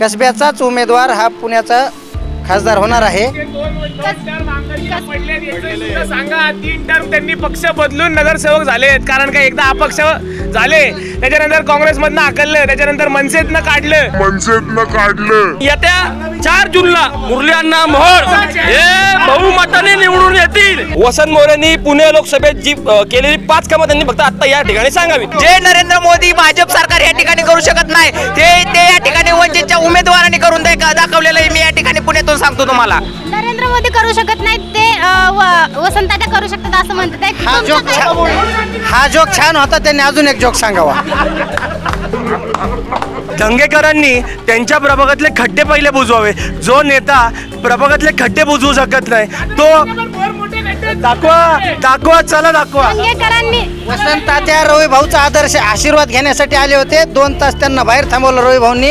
कसब्याचाच उमेदवार हा पुण्याचा खासदार होणार आहे. सांगा तीन टर्म त्यांनी पक्ष बदलून नगरसेवक झाले कारण का एकदा अपक्ष झाले त्याच्यानंतर काँग्रेसमधनं हाकललं त्याच्यानंतर मनसेतनं काढलं. मनसेतनं काढलं. येत्या चार जूनला मुरली अण्णा मोहोळ हे बहुमताने निवडून येतील. वसंत मोरेंनी पुणे लोकसभेत जी केलेली पाच कामं त्यांनी फक्त आता या ठिकाणी सांगावी जे नरेंद्र मोदी भाजप सरकार या ठिकाणी करू शकत नाही ते ते या ठिकाणी वंचितच्या उमेदवारांनी करून दाख- दाखवलेलं आहे. मी या ठिकाणी पुण्यातून सांगतो तुम्हाला नरेंद्र मोदी करू शकत नाहीत ते वसंताच्या करू शकतात असं म्हणतात आहे. हा तुमचं जोक काय छान? हा जोक छान होता त्यांनी अजून एक जोक सांगावा दंगेकरांनी त्यांच्या प्रभागातले खड्डे पहिले बुजवावे जो नेता प्रभागातले खड्डे बुजवू शकत नाही तो दाखवा दाखवा चला दाखवा. दंगेकरांनी वसंत तात्या रवी भाऊचा आदर्श आशीर्वाद घेण्यासाठी आले होते. दोन तास त्यांना बाहेर थांबवलं रवी भाऊंनी.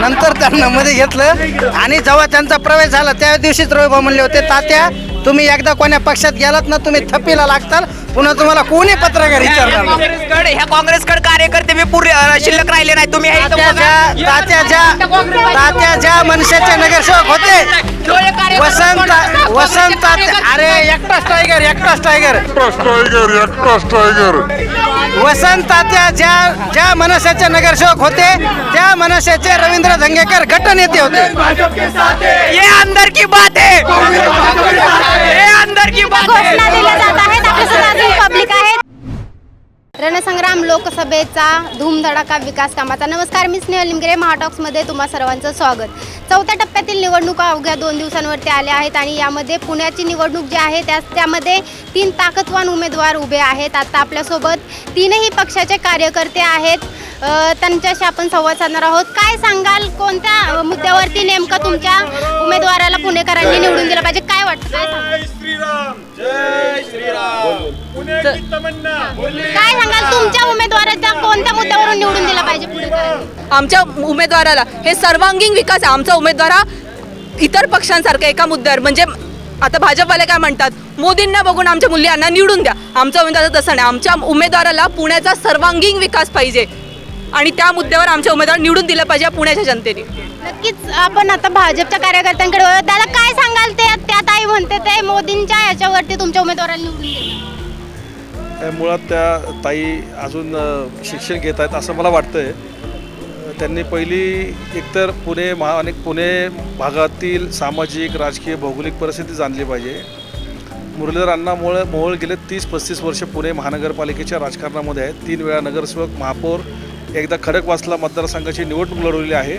नंतर त्यांना मध्ये घेतलं. आणि जेव्हा त्यांचा प्रवेश झाला त्या दिवशीच रवी भाऊ म्हणले होते तात्या तुम्ही एकदा कोण्या पक्षात गेलात ना तुम्ही थप्पीला लागताल. पुन्हा तुम्हाला कोणी पत्रकार विचारणार नाही. काँग्रेसकडे ह्या काँग्रेसकडे कार्यकर्ते मी पुरे अ, शिल्लक राहिले नाही तुम्ही हे इथं तात्या बघा. ज्या तात्या ज्या तात्या ज्या मनसेचे नगरसेवक होते. कार्यकर्ता वसंत वसंत तात्या अरे एकटाच टायगर एकटाच टायगर टायगर एकटाच टायगर वसंत तात्या ज्या ज्या मनसेचे नगरसेवक होते त्या मनसेचे रवींद्र धंगेकर गटनेते होते. ये अंदर की बात है। ये अंदर की बात है घोषणा दिल्या जात आहेत. आपल्यासोबत अजून पब्लिक आहेत. रणसंग्राम लोकसभेचा धूमधडाका विकास कामाचा. नमस्कार मी स्नेहल लिमगिरे महाटॉक्समध्ये तुम्हा सर्वांचं स्वागत. चौथ्या टप्प्यातील निवडणुका अवघ्या दोन दिवसांवरती आल्या आहेत आणि यामध्ये पुण्याची निवडणूक जी आहे त्या त्यामध्ये तीन ताकदवान उमेदवार उभे आहेत. आता आपल्यासोबत तीनही पक्षाचे कार्यकर्ते आहेत. त्यांच्याशी आपण संवाद साधणार आहोत. काय सांगाल? कोणत्या मुद्द्यावरती नेमकं तुमच्या उमेदवाराला पुणेकरांनी निवडून दिलं पाहिजे? वाटतं काय सांगाल? काय सांगाल तुमच्या उमेदवाराच्या कोणत्या मुद्द्यावरून निवडून दिला पाहिजे आमच्या उमेदवाराला. हे सर्वांगीण विकास आहे आमचा उमेदवार हा इतर पक्षांसारखा एका मुद्द्यावर. म्हणजे आता भाजपवाले काय म्हणतात? मोदींना बघून आमच्या मुलींना निवडून द्या. आमचा उमेदवार तसं नाही. आमच्या उमेदवाराला पुण्याचा सर्वांगीण विकास पाहिजे. आणि त्या मुद्द्यावर आमच्या उमेदवार निवडून दिलं पाहिजे पुण्याच्या जनतेने. नक्कीच आपण आता भाजपच्या कार्यकर्त्यांकडे. त्याला काय सांगाल ते? त्या ताई म्हणते ते मोदींच्या याच्यावरती तुमच्या उमेदवाराला निवडून दिलं. मुळात त्या ताई अजून शिक्षण घेत आहेत असं मला वाटतंय. त्यांनी पहिली एकतर पुणे महा आणि पुणे भागातील सामाजिक राजकीय भौगोलिक परिस्थिती जाणली पाहिजे. मुरलीधर अण्णा मोळ मोहोळ गेले तीस पस्तीस वर्ष पुणे महानगरपालिकेच्या राजकारणामध्ये आहेत. तीन वेळा नगरसेवक महापौर एकदा खडकवासला मतदारसंघाची निवडणूक लढवलेली आहे.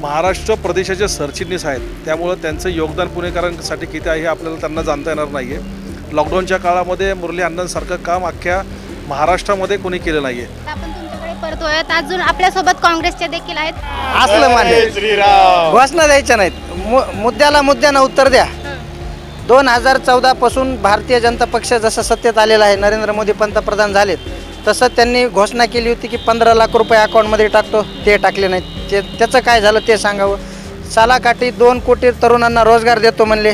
महाराष्ट्र प्रदेशाचे सरचिटणीस आहेत. त्यामुळं त्यांचं योगदान पुणेकरांसाठी किती आहे हे आपल्याला त्यांना जाणता येणार नाही आहे लॉकडाऊनच्या काळामध्ये मुरली अण्णांसारखं काम अख्ख्या महाराष्ट्रामध्ये कोणी केलं नाही आहे आता आपण तुमच्याकडे परत वळूयात. अजून आपल्यासोबत काँग्रेसचे देखील आहेत. असलं मान्य. घोषणा द्यायच्या नाहीत. मु मुद्द्याला मुद्द्यानं उत्तर द्या. दोन हजार चौदा पासून भारतीय जनता पक्ष जसं सत्तेत आलेला आहे नरेंद्र मोदी पंतप्रधान झालेत. तसं त्यांनी घोषणा केली होती की पंधरा लाख रुपये अकाउंटमध्ये टाकतो. ते टाकले नाहीत. ते त्याचं काय झालं ते सांगावं. सालाकाठी दोन कोटी तरुणांना रोजगार देतो म्हणले.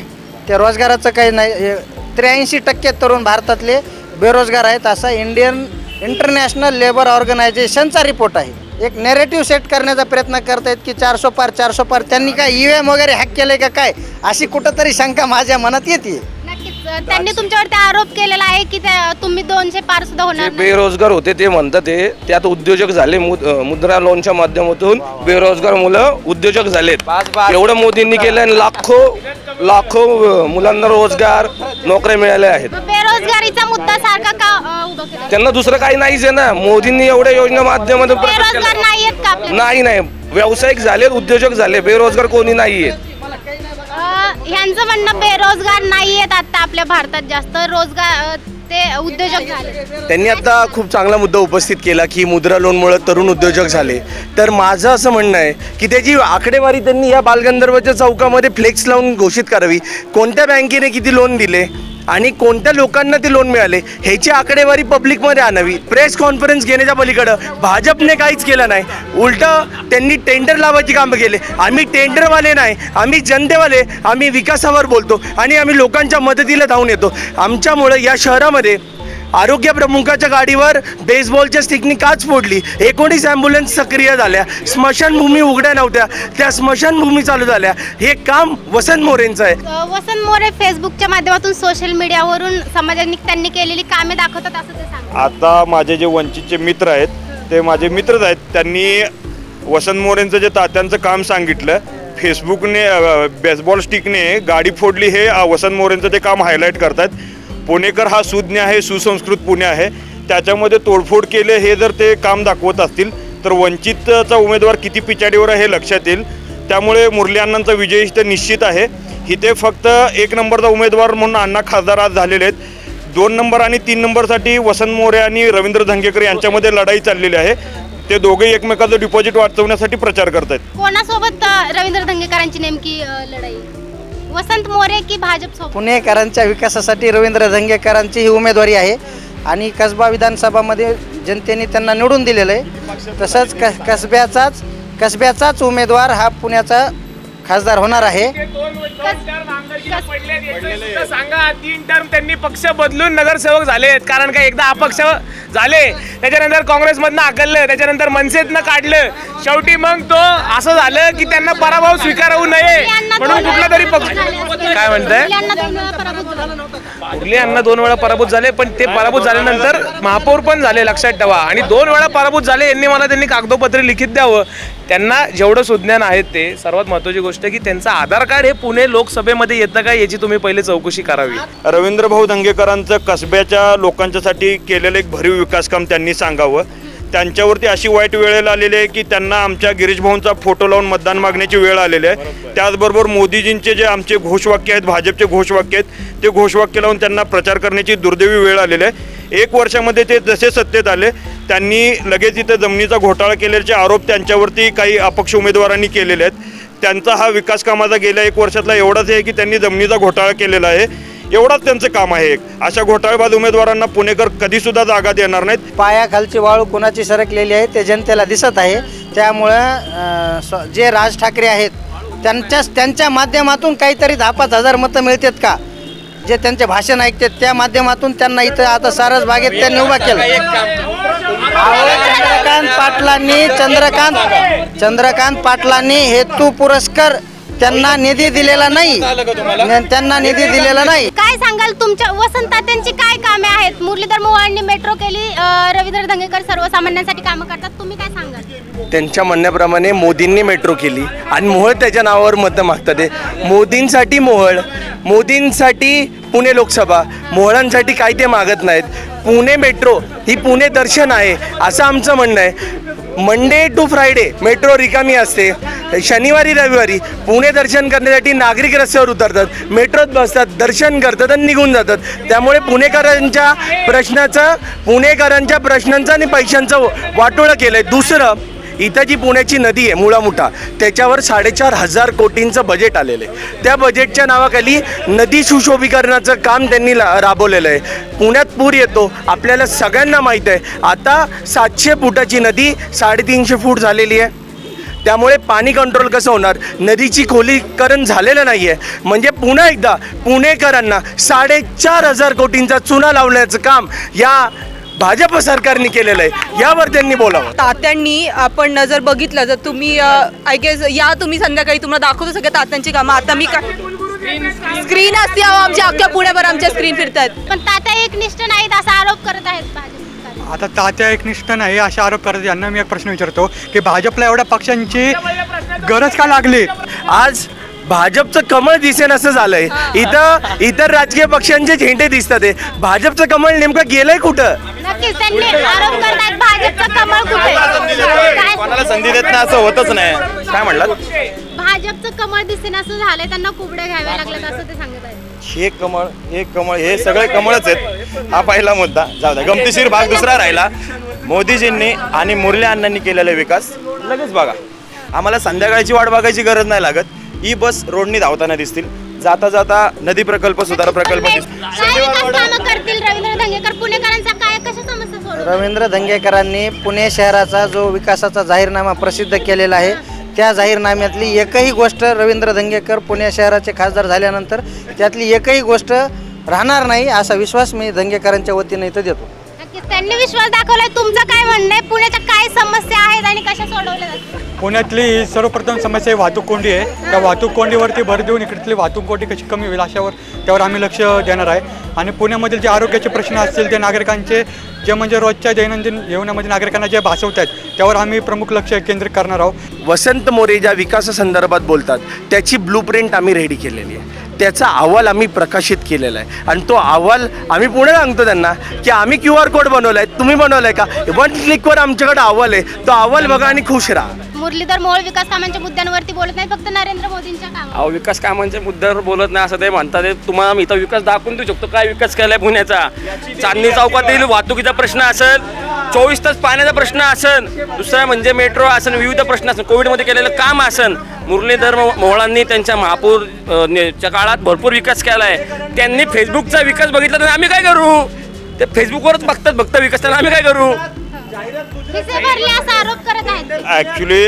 त्या रोजगाराचं काही नाही. त्र्याऐंशी टक्के तरुण भारतातले बेरोजगार आहेत असा इंडियन इंटरनॅशनल लेबर ऑर्गनायझेशनचा रिपोर्ट आहे. एक नेरेटिव्ह सेट करण्याचा प्रयत्न करत आहेत की चारशो पार चारशो पार. त्यांनी काय ई एम वगैरे हॅक केले का काय? अशी कुठंतरी शंका माझ्या मनात येते त्यांनी तुमच्यावरती आरोप केलेला आहे की त्या- तुम्ही दोनशे पार सुद्धा जे होणार नाही. बेरोजगार होते ते म्हणतात ते. त्यात उद्योजक झाले मुद- अ, मुद्रा लोनच्या माध्यमातून बेरोजगार मुलं उद्योजक झालेत. एवढं मोदींनी केलं आणि लाखो लाखो अ, मुलांना रोजगार नोकऱ्या मिळाल्या आहेत. मग बेरोजगारीचा मुद्दा सारखा का अ, उभा केला? त्यांना दुसरं काही नाहीच आहे ना. मोदींनी एवढ्या योजना माध्यमातून प्रकट बेरोजगार केलं. नाही आहेत का आपले नाही नाही. व्यावसायिक झाले उद्योजक झाले. बेरोजगार कोणी नाही आहेत अ, ह्यांचं म्हणणं बेरोजगार नाही आहेत आता आपल्या भारतात जास्त. रोजगार ते उद्योजक झाले. त्यांनी आता खूप चांगला मुद्दा उपस्थित केला की मुद्रा लोनमुळे तरुण उद्योजक झाले. तर माझं असं म्हणणं आहे की त्याची आकडेवारी त्यांनी या बालगंधर्वच्या चौकामध्ये फ्लेक्स लावून घोषित करावी. कोणत्या बँकेने किती लोन दिले? आणि कोणत्या लोकांना ते लोन मिळाले ह्याची आकडेवारी पब्लिकमध्ये आणावी. प्रेस कॉन्फरन्स घेण्याच्या पलीकडं भाजपने काहीच केलं नाही. उलटं त्यांनी टेंडर लावायची कामं केले. आम्ही टेंडरवाले नाही आम्ही जनतेवाले आम्ही विकासावर बोलतो आणि आम्ही लोकांच्या मदतीला धावून येतो. आमच्यामुळं या शहरामध्ये आरोग्य प्रमुखाच्या गाडीवर बेसबॉलच्या स्टिकनी काच फोडली. एकोणीस ॲम्ब्युलन्स सक्रिय झाल्या. स्मशानभूमी उघड्या नव्हत्या. त्या स्मशानभूमी चालू झाल्या. हे काम वसंत मोरेंचं आहे. वसंत मोरे फेसबुकच्या माध्यमातून सोशल मीडियावरून समाजाने त्यांनी केलेली कामे दाखवतात असं ते सांगतात. आता माझे जे वंचितचे मित्र आहेत ते माझे मित्रच आहेत. त्यांनी वसंत मोरेंचं जे तात्यांचं काम सांगितलं फेसबुकने बेसबॉल स्टिकने गाडी फोडली हे वसंत मोरेंचं ते काम हायलाईट करतात पुणेकर हा सुज्ञ आहे सुसंस्कृत पुणे आहे. त्याच्यामध्ये तोडफोड केले हे जर ते काम दाखवत असतील तर वंचितचा उमेदवार किती पिछाडीवर आहे हे लक्षात येईल. त्यामुळे मुरली अण्णांचा विजय इथं निश्चित आहे. इथे फक्त एक नंबरचा उमेदवार म्हणून अण्णा खासदार आज झालेले आहेत. दोन नंबर आणि तीन नंबरसाठी वसंत मोरे आणि रवींद्र धंगेकर यांच्यामध्ये लढाई चाललेली आहे. ते दोघे एकमेकाचं डिपॉझिट वाचवण्यासाठी प्रचार करत आहेत कोणासोबत रवींद्र धंगेकरांची नेमकी लढाई? वसंत मोरे की भाजप सोबत? पुणेकरांच्या विकासासाठी रवींद्र धंगेकरांची ही उमेदवारी आहे आणि कसबा विधानसभामध्ये जनतेने त्यांना निवडून दिलेलं आहे. तसंच क कसब्याचाच कसब्याचाच उमेदवार हा पुण्याचा खासदार होणार आहे. सांगा तीन टर्म त्यांनी पक्ष बदलून नगरसेवक झालेत कारण का एकदा अपक्ष झाले त्याच्यानंतर काँग्रेसमधनं आकललं त्याच्यानंतर मनसेतनं काढलं. शेवटी मग तो असं झालं की त्यांना पराभव स्वीकारू नये. म्हणून कुठला तरी पक्ष काय म्हणताय? यांना दोन वेळा पराभूत झाले. मुरली अण्णा दोन वेळा पराभूत झाले पण ते पराभूत झाल्यानंतर महापौर पण झाले लक्षात ठेवा. आणि दोन वेळा पराभूत झाले यांनी मला त्यांनी कागदोपत्री लिखित द्यावं. त्यांना जेवढं सुज्ञान आहे ते सर्वात महत्वाची गोष्ट की त्यांचं आधार कार्ड हे पुणे लोकसभेमध्ये येतं का याची तुम्ही पहिले चौकशी करावी. रवींद्र भाऊ धंगेकरांचं कसब्याच्या लोकांच्यासाठी केलेलं एक भरीव विकास काम त्यांनी सांगावं. त्यांच्यावरती अशी वाईट वेळ आलेली आहे की त्यांना आमच्या गिरीश भाऊंचा फोटो लावून मतदान मागण्याची वेळ आलेली आहे. त्याचबरोबर मोदीजींचे जे आमचे घोषवाक्य आहेत भाजपचे घोषवाक्य आहेत ते घोषवाक्य लावून त्यांना प्रचार करण्याची दुर्दैवी वेळ आलेली आहे. एक वर्षामध्ये ते जसे सत्तेत आले त्यांनी लगेच इथे जमिनीचा घोटाळा केल्याचे आरोप त्यांच्यावरती काही अपक्ष उमेदवारांनी केलेले आहेत. त्यांचा हा विकास कामाचा गेल्या एक वर्षातला एवढाच आहे की त्यांनी जमिनीचा घोटाळा केलेला आहे. एवढाच त्यांचं काम आहे एक. अशा घोटाळेबाज उमेदवारांना पुणेकर कधीसुद्धा जागा देणार नाहीत. पायाखालची वाळू कुणाची सरकलेली आहे ते जनतेला दिसत आहे. त्यामुळं स्व- जे राज ठाकरे आहेत त्यांच्या त्यांच्या माध्यमातून काहीतरी दहा पाच हजार मतं मिळतात का? जे त्यांचे भाषण ऐकतात त्या माध्यमातून त्यांना इथं आता सारस बागेत त्यांनी उभा केलं. चंद्रकांत पाटलांनी चंद्रकांत चंद्रकांत पाटलांनी हेतू पुरस्कार त्यांना निधी दिलेला नाही. त्यांना निधी दिलेला नाही. काय सांगाल तुमच्या वसंत तात्यांची काय कामे आहेत? मुरलीधर मोहोळांनी मेट्रो केली रवींद्र धंगेकर सर्वसामान्यांसाठी कामं करतात. तुम्ही काय सांगाल? त्यांच्या म्हणण्याप्रमाणे मोदींनी मेट्रो केली आणि मोहळ त्याच्या नावावर मतं मागतात. आहे मोदींसाठी मोहळ मोदींसाठी पुणे लोकसभा मोहळांसाठी काय ते मागत नाहीत. पुणे मेट्रो ही पुणे दर्शन आहे असं आमचं म्हणणं आहे. मंडे टू फ्रायडे मेट्रो रिकामी असते. शनिवारी रविवारी पुणे दर्शन करण्यासाठी नागरिक रस्त्यावर उतरतात. मेट्रोत बसतात दर्शन करतात आणि निघून जातात. त्यामुळे पुणेकरांच्या प्रश्नाचं पुणेकरांच्या प्रश्नांचं आणि पैशांचं वाटोळं केलं आहे दुसरं इथं जी पुण्याची नदी आहे मुळामुठा त्याच्यावर साडेचार हजार कोटींचं बजेट आलेलं आहे. त्या बजेटच्या नावाखाली नदी सुशोभीकरणाचं काम त्यांनी राबवलेलं आहे. पुण्यात पूर येतो आपल्याला सगळ्यांना माहीत आहे. आता सातशे फुटाची नदी साडेतीनशे फूट झालेली आहे. त्यामुळे पाणी कंट्रोल कसं होणार? नदीची खोलीकरण झालेलं नाही आहे म्हणजे पुन्हा एकदा पुणेकरांना साडेचार हजार कोटींचा चुना लावण्याचं काम या भाजप सरकारने केलेलं आहे यावर त्यांनी बोलावं. तात्यांनी आपण जर बघितलं जर तुम्ही आय गेस या तुम्ही संध्याकाळी तुम्हाला दाखवतो सगळ्या तात्यांची कामं. आता मी काय स्क्रीन असते अहो आमच्या अख्ख्या पुण्याभर आमच्या स्क्रीन फिरतात पण तात्या एकनिष्ठ नाहीत असा आरोप करत आहेत भाजप आता तात्या एकनिष्ठ नाही असे आरोप करत यांना मी एक प्रश्न विचारतो की भाजपला एवढ्या पक्षांची गरज का लागली? आज भाजपचं कमळ दिसेन असं झालंय. इथं इतर राजकीय पक्षांचे झेंडे दिसतात आहे भाजपचं कमळ नेमकं गेलंय कुठं? नक्कीच त्यांनी आरोप करतात भाजपचं कमळ कुठे? काय संधी देत नाही असं होतच नाही. काय म्हणलात? भाजपचं कमळ दिसेन असं झालंय त्यांना कुबड्या घ्याव्या लागल्यात असं ते सांगत आहेत. हे कमळ हे कमळ हे सगळे कमळच आहेत. हा पहिला मुद्दा. जाऊ द्या. गमतीशीर भाग दुसरा राहिला. मोदीजींनी आणि मुरली अण्णांनी केलेला विकास. लगेच बघा. आम्हाला संध्याकाळची वाट बघायची गरज नाही लागत. ही बस रोडनी धावताना दिसतील. जाता जाता नदी प्रकल्प सुधार प्रकल्प रवींद्र धंगेकरांनी पुणे शहराचा जो विकासाचा जाहीरनामा प्रसिद्ध केलेला आहे त्या जाहीरनाम्यातली एकही गोष्ट रवींद्र धंगेकर पुणे शहराचे खासदार झाल्यानंतर त्यातली एकही गोष्ट राहणार नाही असा विश्वास मी दंगेकरांच्या वतीने इथं देतो. त्यांनी विश्वास दाखवलाय. तुमचं काय म्हणणं आहे? पुण्याच्या काय समस्या आहेत आणि कशा सोडवल्या जातील? पुण्यातली सर्वप्रथम समस्या ही वाहतूक कोंडी आहे. त्या वाहतूक कोंडीवरती भर देऊन इकडली वाहतूक कोंडी कशी कमी होईल अशावर त्यावर आम्ही लक्ष देणार आहे. आणि पुण्यामधील जे आरोग्याचे प्रश्न असतील ते नागरिकांचे जे म्हणजे रोजच्या दैनंदिन जीवनामध्ये नागरिकांना जे भासवत आहेत त्यावर आम्ही प्रमुख लक्ष केंद्रित करणार आहोत. वसंत मोरे ज्या विकासासंदर्भात बोलतात त्याची ब्लूप्रिंट आम्ही रेडी केलेली आहे. त्याचा अहवाल आम्ही प्रकाशित केलेला आहे. आणि तो अहवाल आम्ही पुढे सांगतो त्यांना की आम्ही क्यू आर कोड बनवला आहे तुम्ही बनवला आहे का वन क्लिकवर आमच्याकडे अहवाल आहे. तो अहवाल बघा आणि खुश राहा. मुरलीधर मोहोळ विकास कामांच्या मुद्द्यांवरती बोलत नाही फक्त नरेंद्र मोदींच्या कामावर. अहो विकास कामांच्या मुद्द्यावर बोलत नाही असं ते म्हणतात. ते तुम्हाला मी इथं विकास दाखवून देऊ शकतो. काय विकास केलाय पुण्याचा? चांदणी चौकातील वाहतुकीचा प्रश्न असेल चोवीस तास पाण्याचा प्रश्न असेल दुसरा म्हणजे मेट्रो असेल विविध प्रश्न असेल कोविडमध्ये केलेलं काम असेल मुरलीधर मोहोळांनी त्यांच्या महापौर च्या काळात भरपूर विकास केला आहे त्यांनी फेसबुकचा विकास बघितला तर आम्ही काय करू? ते फेसबुकवरच बघतात बघता विकास त्यांना आम्ही काय करू. ॲक्च्युली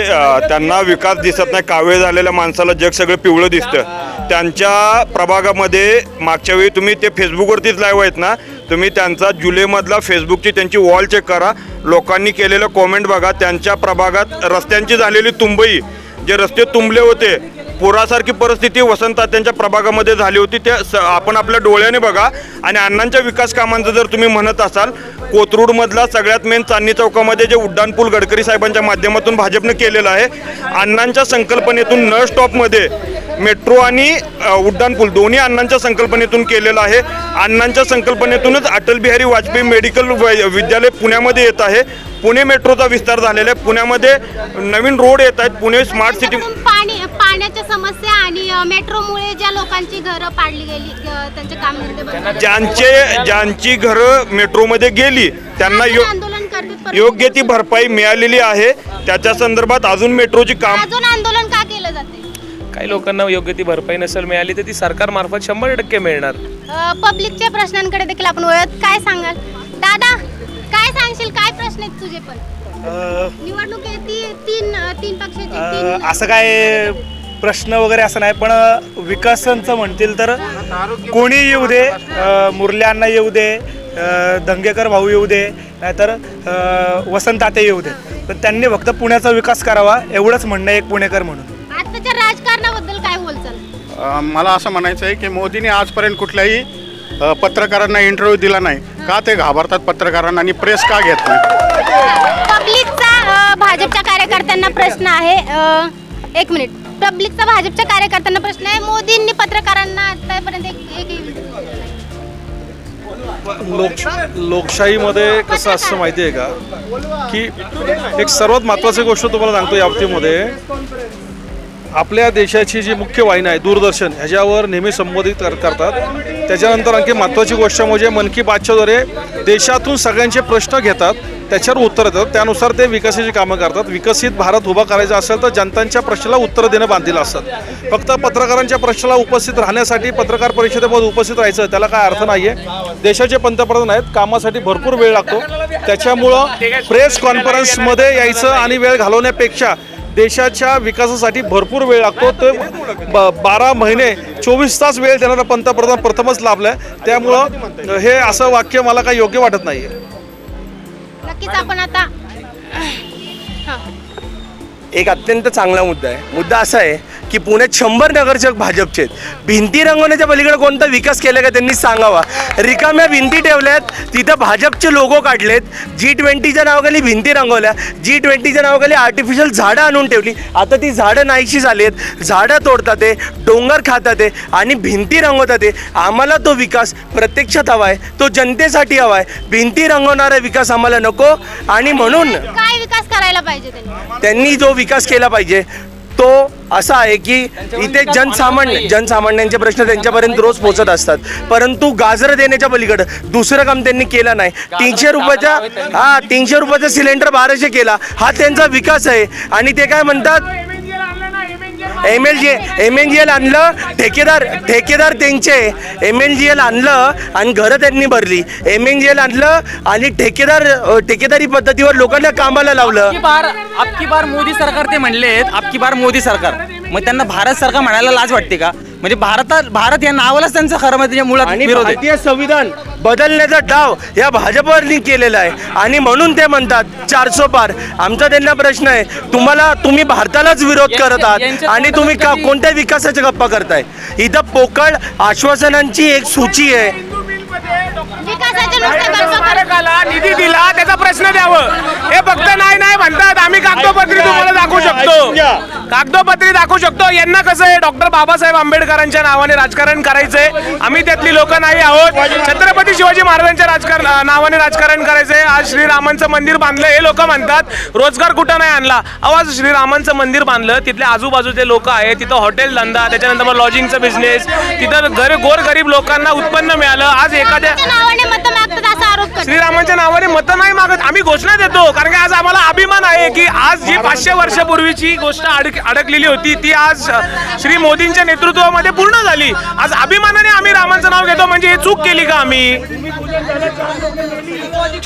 त्यांना विकास दिसत नाही. कावीळ झालेल्या माणसाला जग सगळं पिवळं दिसतं. त्यांच्या प्रभागामध्ये मागच्या वेळी तुम्ही ते फेसबुकवरतीच लाईव्ह आहेत ना तुम्ही त्यांचा जुलैमधला फेसबुकची त्यांची वॉल चेक करा. लोकांनी केलेलं कॉमेंट बघा. त्यांच्या प्रभागात रस्त्यांची झालेली तुंबई जे रस्ते तुंबले होते पुरासारखी परिस्थिती वसंतात त्यांच्या प्रभागामध्ये झाली होती. त्या स आपण आपल्या डोळ्याने बघा. आणि अण्णांच्या विकास कामांचं जर तुम्ही म्हणत असाल कोथरूडमधला सगळ्यात मेन चांदणी चौकामध्ये जे उड्डाणपूल गडकरी साहेबांच्या माध्यमातून भाजपनं केलेलं आहे अण्णांच्या संकल्पनेतून न स्टॉपमध्ये मेट्रो आणि उड्डाणपूल दोन्ही अण्णांच्या संकल्पनेतून केलेलं आहे. अण्णांच्या संकल्पनेतूनच अटल बिहारी वाजपेयी मेडिकल वै- विद्यालय पुण्यामध्ये येत आहे. पुणे मेट्रोचा विस्तार झालेला आहे. पुण्यामध्ये नवीन रोड येत आहेत. पुणे स्मार्ट सिटी पाण्याच्या समस्या आणि मेट्रोमुळे ज्या लोकांची घरं पाडली गेली त्यांचे काम. ज्यांचे ज्यांची घरं मेट्रोमध्ये गेली त्यांना यो योग्य ती भरपाई मिळालेली आहे. त्याच्या संदर्भात अजून मेट्रोची काम अजून आंदोलन का केलं जाते? काही लोकांना योग्य ती भरपाई नसेल मिळाली तर ती सरकारमार्फत शंभर टक्के मिळणार. पब्लिकच्या प्रश्नांकडे देखील आपण वळत काय सांगाल? आहेत तुझे पण. निवडणूक आहे ती तीन अ, तीन पक्षाची तीन असं काय प्रश्न वगैरे असं नाही पण विकासांचं म्हणतील तर कोणी येऊ दे अ, मुरल्यांना येऊ दे अ, दंगेकर भाऊ येऊ दे नाहीतर अ, वसंत ताते येऊ दे. तर त्यांनी फक्त पुण्याचा विकास करावा एवढंच म्हणणं आहे एक पुणेकर म्हणून. आताच्या राजकारणाबद्दल काय बोलचाल? अ, मला असं म्हणायचं आहे की मोदींनी आजपर्यंत कुठल्याही अ, पत्रकारांना इंटरव्ह्यू दिला नाही. का ते घाबरतात पत्रकारांना आणि प्रेस का घेत नाही? पब्लिकचा भाजपच्या कार्यकर्त्यांना प्रश्न आहे. अ, एक मिनिट. पब्लिकचा भाजपच्या कार्यकर्त्यांना प्रश्न आहे. मोदींनी पत्रकारांना आतापर्यंत एक लोक लोकशाहीमध्ये कसं असतं माहिती आहे का? की एक सर्वात महत्त्वाची गोष्ट तुम्हाला सांगतो या बाबतीमध्ये. आपल्या देशाची जी मुख्य वाहिनी आहे दूरदर्शन ह्याच्यावर नेहमी संबोधित कर करतात. त्याच्यानंतर आणखी महत्त्वाची गोष्ट म्हणजे मन की बातच्याद्वारे देशातून सगळ्यांचे प्रश्न घेतात त्याच्यावर उत्तर देतात. त्यानुसार ते विकासाची कामं करतात. विकसित भारत उभा करायचा असेल तर जनतांच्या प्रश्नाला उत्तरं देणं बांधील असतात फक्त पत्रकारांच्या प्रश्नाला उपस्थित राहण्यासाठी पत्रकार परिषदेमध्ये उपस्थित राहायचं त्याला काय अर्थ नाही आहे देशाचे पंतप्रधान आहेत कामासाठी भरपूर वेळ लागतो. त्याच्यामुळं प्रेस कॉन्फरन्समध्ये यायचं आणि वेळ घालवण्यापेक्षा देशाच्या विकासासाठी भरपूर वेळ लागतो. ते ब बारा महिने चोवीस तास वेळ देणारा पंतप्रधान प्रथमच लाभलाय. त्यामुळं हे असं वाक्य मला काही योग्य वाटत नाही नक्कीच आपण आता हां एक अत्यंत चांगला मुद्दा आहे. मुद्दा असा आहे की पुण्यात शंभर नगरसेवक भाजपचे आहेत. भिंती रंगवण्याच्या पलीकडे कोणता विकास केला का त्यांनी सांगावा. रिकाम्या भिंती ठेवल्यात तिथं भाजपचे लोगो काढलेत. जी ट्वेंटीच्या नावाखाली भिंती रंगवल्या. जी ट्वेंटीच्या नावाखाली आर्टिफिशियल झाडं आणून ठेवली. आता ती झाडं नाहीशी झाली आहेत. झाडं तोडतात ते डोंगर खातात ते आणि भिंती रंगवतात ते. आम्हाला तो विकास प्रत्यक्षात हवा आहे तो जनतेसाठी हवा आहे भिंती रंगवणारा विकास आम्हाला नको आणि म्हणून काय विकास करायला पाहिजे त्यांनी जो विकास केला पाहिजे असा आहे की इथे जनसामान्य जनसामान्यांचे प्रश्न त्यांच्यापर्यंत रोज पोहोचत असतात. परंतु गाजर देण्याच्या पलीकडं दुसरं काम त्यांनी केलं नाही. तीनशे रुपयाचा हा तीनशे रुपयाचा सिलेंडर बाराशे केला. हा त्यांचा विकास आहे. आणि ते काय म्हणतात? M L G M N G L आणलं ठेकेदार ठेकेदार त्यांचे एम एन जी एल आणलं आणि घरं त्यांनी भरली. एम एन जी एल आणलं आणि ठेकेदार ठेकेदारी पद्धतीवर लोकांना कामाला लावलं. अबकी बार आपकी बार मोदी सरकार ते म्हणलेत आपकी बार मोदी सरकार. मग त्यांना भारत सरकार म्हणायला लाज वाटते का? म्हणजे भारतात भारत या नावालाच त्यांचं खरं म्हणजे मुळात आणि विरोध आहे. भारतीय संविधान बदलण्याचा डाव या भाजपवरनी केलेला आहे. आणि म्हणून ते म्हणतात चारसो पार. आमचा त्यांना प्रश्न आहे तुम्हाला तुम्ही भारतालाच विरोध करत आहात यांच्या आणि तुम्ही का कोणत्या विकासाच्या गप्पा करताय? इथं पोकळ आश्वासनांची एक सूची आहे. निधी दिला त्याचा प्रश्न द्यावं. हे फक्त नाही नाही म्हणतात. आम्ही कागदोपत्री तुम्हाला दाखवू शकतो. कागदोपत्री दाखवू शकतो. यांना कसं आहे डॉक्टर बाबासाहेब आंबेडकरांच्या नावाने राजकारण करायचंय. आम्ही त्यातली लोक नाही आहोत. छत्रपती शिवाजी महाराजांच्या राजकारण नावाने राजकारण करायचंय. आज श्रीरामांचं मंदिर बांधलं हे लोक म्हणतात. रोजगार कुठं नाही आणला. आवाज श्रीरामांचं मंदिर बांधलं. तिथले आजूबाजूचे लोक आहेत. तिथं हॉटेल धंदा त्याच्यानंतर मग लॉजिंगचा बिझनेस तिथं घर गोर गरीब लोकांना उत्पन्न मिळालं. आज एखाद्या नावाने मत मागतात असा आरोप करतात. श्रीरामांच्या नावाने मत नाही मागत. आम्ही घोषणा देतो कारण की आज आम्हाला अभिमान आहे की आज जी पाचशे वर्षापूर्वीची गोष्ट अडक अडकलेली होती ती आज अ, श्री मोदींच्या नेतृत्वामध्ये पूर्ण झाली. आज अभिमानाने आम्ही रामांचं नाव घेतो म्हणजे ही चूक केली का आम्ही?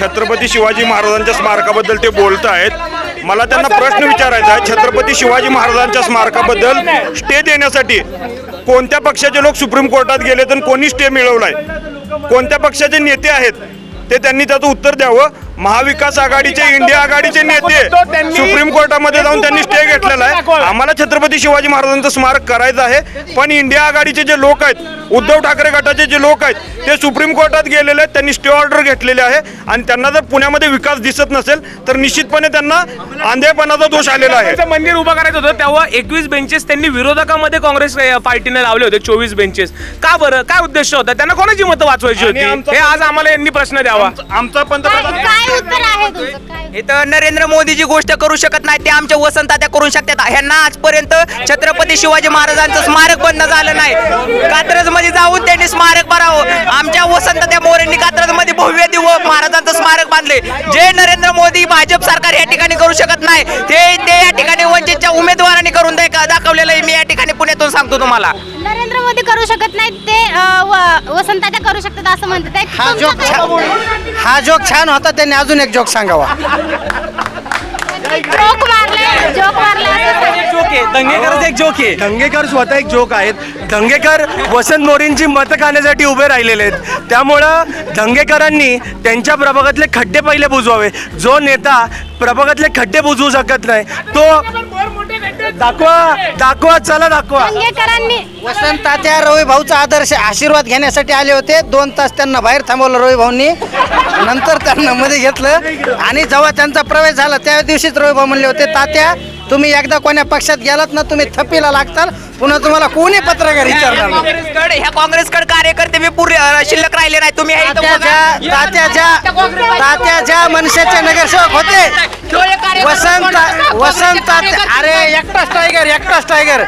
छत्रपती शिवाजी महाराजांच्या स्मारकाबद्दल ते बोलत आहेत. मला त्यांना प्रश्न विचारायचा आहे. छत्रपती शिवाजी महाराजांच्या स्मारकाबद्दल स्टे देण्यासाठी कोणत्या पक्षाचे लोक सुप्रीम कोर्टात गेले तर कोणी स्टे मिळवलाय? कोणत्या पक्षाचे नेते आहेत ते त्यांनी त्याचं उत्तर द्यावं. महाविकास आघाडीचे इंडिया आघाडीचे नेते सुप्रीम कोर्टामध्ये जाऊन त्यांनी स्टे घेतलेला आहे. आम्हाला छत्रपती शिवाजी महाराजांचं स्मारक करायचं आहे. पण इंडिया आघाडीचे जे लोक आहेत उद्धव ठाकरे गटाचे जे लोक आहेत ते सुप्रीम कोर्टात गेलेले आहेत. त्यांनी स्टे ऑर्डर घेतलेले आहे. आणि त्यांना जर पुण्यामध्ये विकास दिसत नसेल तर निश्चितपणे त्यांना आंधळेपणाचा दोष आलेला आहे. मंदिर उभं करायचं होतं तेव्हा एकवीस बेंचेस त्यांनी विरोधकामध्ये काँग्रेस पार्टीने लावले होते चोवीस बेंचेस का बरं? काय उद्देश होता? त्यांना कोणाची मतं वाचवायची होती? हे आज आम्हाला यांनी प्रश्न द्यावा. आमचा पंतप्रधान काय उत्तर आहे तुमचं काय? इथं नरेंद्र मोदी जी गोष्ट करू शकत नाही ते आमच्या वसंतात्या करू शकतात. ह्यांना आजपर्यंत छत्रपती शिवाजी महाराजांचं स्मारक बंद झालं नाही. कात्रजमध्ये जाऊन त्यांनी स्मारक भरावं. आमच्या वसंतात्या मोरेंनी कात्रजमध्ये भव्य दिव महाराजांचं स्मारक बांधले. जे नरेंद्र मोदी भाजप सरकार या ठिकाणी करू शकत नाही ते ते या ठिकाणी वंचितच्या उमेदवारांनी करून दाख- दाखवलेलं आहे मी या ठिकाणी पुण्यातून सांगतो तुम्हाला नरेंद्र मोदी करू शकत नाहीत ते वसंताच्या करू शकतात असं म्हणतात. हा जोक छान? हा जोक छान होता त्यांनी अजून एक जोक सांगावा जोक मारले जोक मारले असं. जोक. आहे दंगेकरच एक जोक. आहे दंगेकर स्वतः एक जोक आहेत. दंगेकर वसंत मोरेंची मतं खाण्यासाठी उभे राहिलेले आहेत. त्यामुळं दंगेकरांनी त्यांच्या प्रभागातले खड्डे पहिले बुजवावे. जो नेता प्रभागातले खड्डे बुजवू शकत नाही तो दाखवा दाखवा चला दाखवा. दंगेकरांनी वसंत तात्या रवी भाऊचा आदर्श आशीर्वाद घेण्यासाठी आले होते. दोन तास त्यांना बाहेर थांबवलं रवी भाऊंनी. नंतर त्यांना मध्ये घेतलं. आणि जेव्हा त्यांचा प्रवेश झाला त्या दिवशीच रवी भाऊ म्हणले होते तात्या तुम्ही एकदा कोण्या पक्षात गेलात ना तुम्ही थप्पीला लागताल. पुन्हा तुम्हाला कोणी पत्रकार विचारणार नाही. काँग्रेसकडे ह्या काँग्रेसकडे कार्यकर्ते बी पुरे अं, शिल्लक राहिले नाही तुम्ही हे इथं तात्याच्या बघा. तात्याच्या तात्याच्या मनसेचे नगरसेवक होते. वसंत वसंत तात्या अरे एकटाच टायगर एकटाच टायगर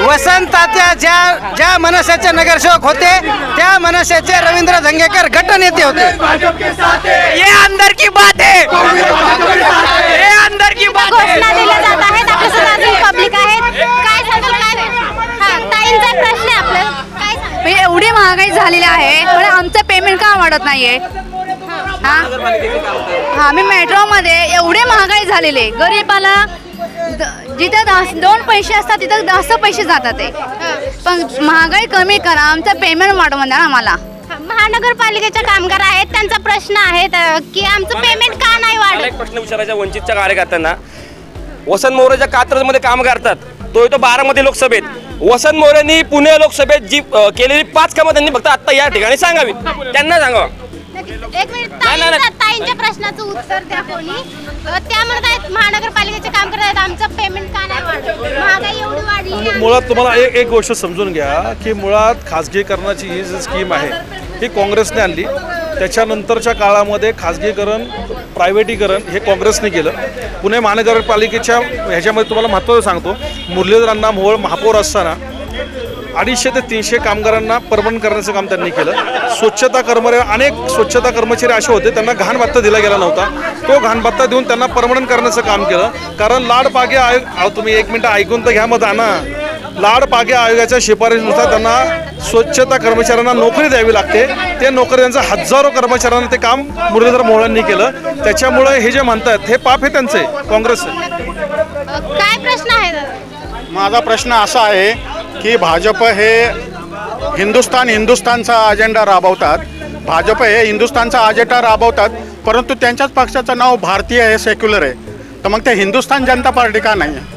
वसंत तात्या ज्या ज्या मनसेचे नगरसेवक होते. त्या मनसेचे रवींद्र धंगेकर गटनेते होते. ये अंदर की बात है ये अंदर की बात घोषणा है दिल्या जात आहेत आपल्यासोबत अजून पब्लिक आहेत काय सांगाल काय हा ताईंचा एक प्रश्न आहे आपलं काय सांगाल म्हणजे एवढी महागाई झालेली आहे पण आमचं वाढत नाहीये. हा? हा मी मेट्रोमध्ये एवढी महागाई झालेली आहे. गरीबाला जिथं दस- दोन पैसे असतात तिथं जास्त पैसे जातात ते. पण महागाई कमी करा आमचं पेमेंट वाढवून द्या आम्हाला महानगरपालिकेच्या कामगार आहेत त्यांचा प्रश्न आहे त- की आमचं पेमेंट का नाही मला वाढत एक प्रश्न विचारायचा वंचितच्या कार्यकर्त्यांना. वसंत मोरेच्या कात्रजमध्ये काम करतात. तो येतो बारामती लोकसभेत. वसंत मोरेंनी पुणे लोकसभेत जी अ, केलेली पाच कामं त्यांनी फक्त आता या ठिकाणी सांगावी त्यांना सांगावं एक मिनिट नाही, नाही. ताईंचा- ताईंच्या प्रश्नाचं उत्तर द्या कोणी. अ, त्या म्हणत आहेत महानगरपालिकेचे काम करत आहेत आमचं पेमेंट का नाही महागाई एवढी वाढली आहे. मुळात तुम्हाला एक एक गोष्ट समजून घ्या की मुळात खाजगीकरणाची ही जी स्कीम आहे ही काँग्रेसने आणली. त्याच्यानंतरच्या काळामध्ये खाजगीकरण प्रायव्हेटीकरण हे काँग्रेसने केलं. पुणे महानगरपालिकेच्या ह्याच्यामध्ये तुम्हाला महत्त्वाचं सांगतो. मुरलीधरांना मोहोळ महापौर असताना अडीचशे ते तीनशे कामगारांना परमनंट करण्याचं काम त्यांनी केलं. स्वच्छता कर्मचारी अनेक स्वच्छता कर्मचारी असे होते. त्यांना घाणभत्ता दिला गेला नव्हता. तो घाणभत्ता देऊन त्यांना परमनंट करण्याचं काम केलं. कारण लाडबागे आय आयोग तुम्ही एक मिनटं ऐकून तर घ्या मग आणा लाड पागे आयोगाच्या शिफारशीनुसार त्यांना स्वच्छता कर्मचाऱ्यांना नोकरी द्यावी लागते. ते नोकरी त्यांचं हजारो कर्मचाऱ्यांना ते काम मुरलीधर मोहोळांनी केलं. त्याच्यामुळे हे जे म्हणतात हे पाप हे त्यांचे काँग्रेस अ, काय प्रश्न आहे? माझा प्रश्न असा आहे की भाजप हे हिंदुस्तान हिंदुस्तानचा अजेंडा राबवतात. भाजप हे हिंदुस्तानचा अजेंडा राबवतात परंतु त्यांच्याच पक्षाचं नाव भारतीय आहे सेक्युलर आहे. तर मग ते हिंदुस्तान जनता पार्टी का नाही? आहे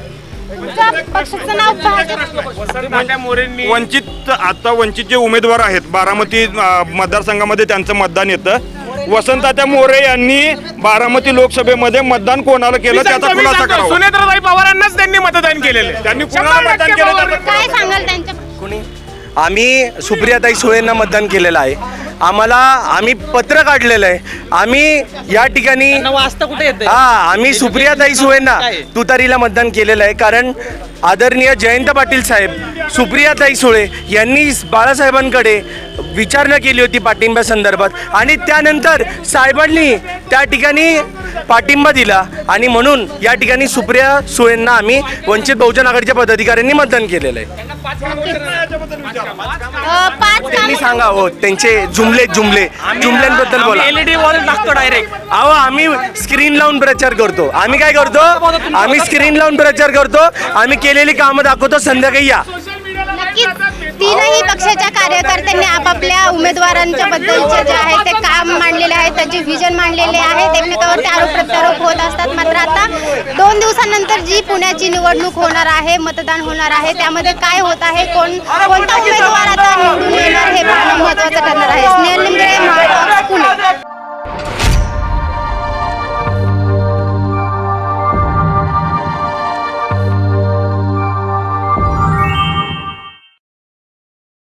तुमच्या पक्षाचं नाव भाजप वसंतदादा मोरेंनी वंचित आता वंचित जे उमेदवार आहेत बारामती अ, मतदारसंघामध्ये त्यांचं मतदान येतं वसंतात्या मोरे यांनी बारामती लोकसभेमध्ये मतदान कोणाला केलं त्याचा खुलासा करावा सुनेत्रताई पवारांनाच त्यांनी मतदान केलेलं आहे. त्यांनी कुणाला शंभर मतदान टक्के केलं पवार. त्याचं काय सांगाल त्यांच्या कोणी आम्ही सुप्रियाताई सुळेंना मतदान केलेलं आहे. आम्हाला आम्ही पत्र काढलेलं आहे. आम्ही या ठिकाणी वाचता कुठे येते हा आम्ही सुप्रियाताई सुळेंना तुतारीला मतदान केलेलं आहे. कारण आदरणीय जयंत पाटील साहेब सुप्रियाताई सुळे यांनी बाळासाहेबांकडे विचारणा केली होती पाठिंब्या संदर्भात आणि त्यानंतर साहेबांनी त्या ठिकाणी पाठिंबा दिला आणि म्हणून या ठिकाणी सुप्रिया सुळेंना आम्ही वंचित बहुजन आघाडीच्या पदाधिकाऱ्यांनी मतदान केलेलं आहे. त्यांनी सांगा हो त्यांचे जुमले जुमले जुमल्यांबद्दल बोला. एलईडी वॉल टाकतो डायरेक्ट अहो आम्ही स्क्रीन लावून प्रचार करतो. आम्ही काय करतो? आम्ही स्क्रीन लावून प्रचार करतो. आम्ही केलेली कामं दाखवतो संध्याकाळी या. नक्कीच. तीनही पक्षाच्या कार्यकर्त्यांनी आपापल्या उमेदवारांच्या बद्दलचे जे आहे ते काम मांडलेले आहेत त्यांचे विजन मांडलेले आहेत एकमेकावरती आरोप प्रत्यारोप होत असतात. मात्र आता दोन दिवसानंतर जी पुण्याची निवडणूक होणार आहे मतदान होणार आहे त्यामध्ये काय होत आहे कोण कोणता उमेदवार आता निवडून येणार हे पाहणं महत्त्वाचं ठरणार आहे. स्नेहल महाटॉक्स पुणे.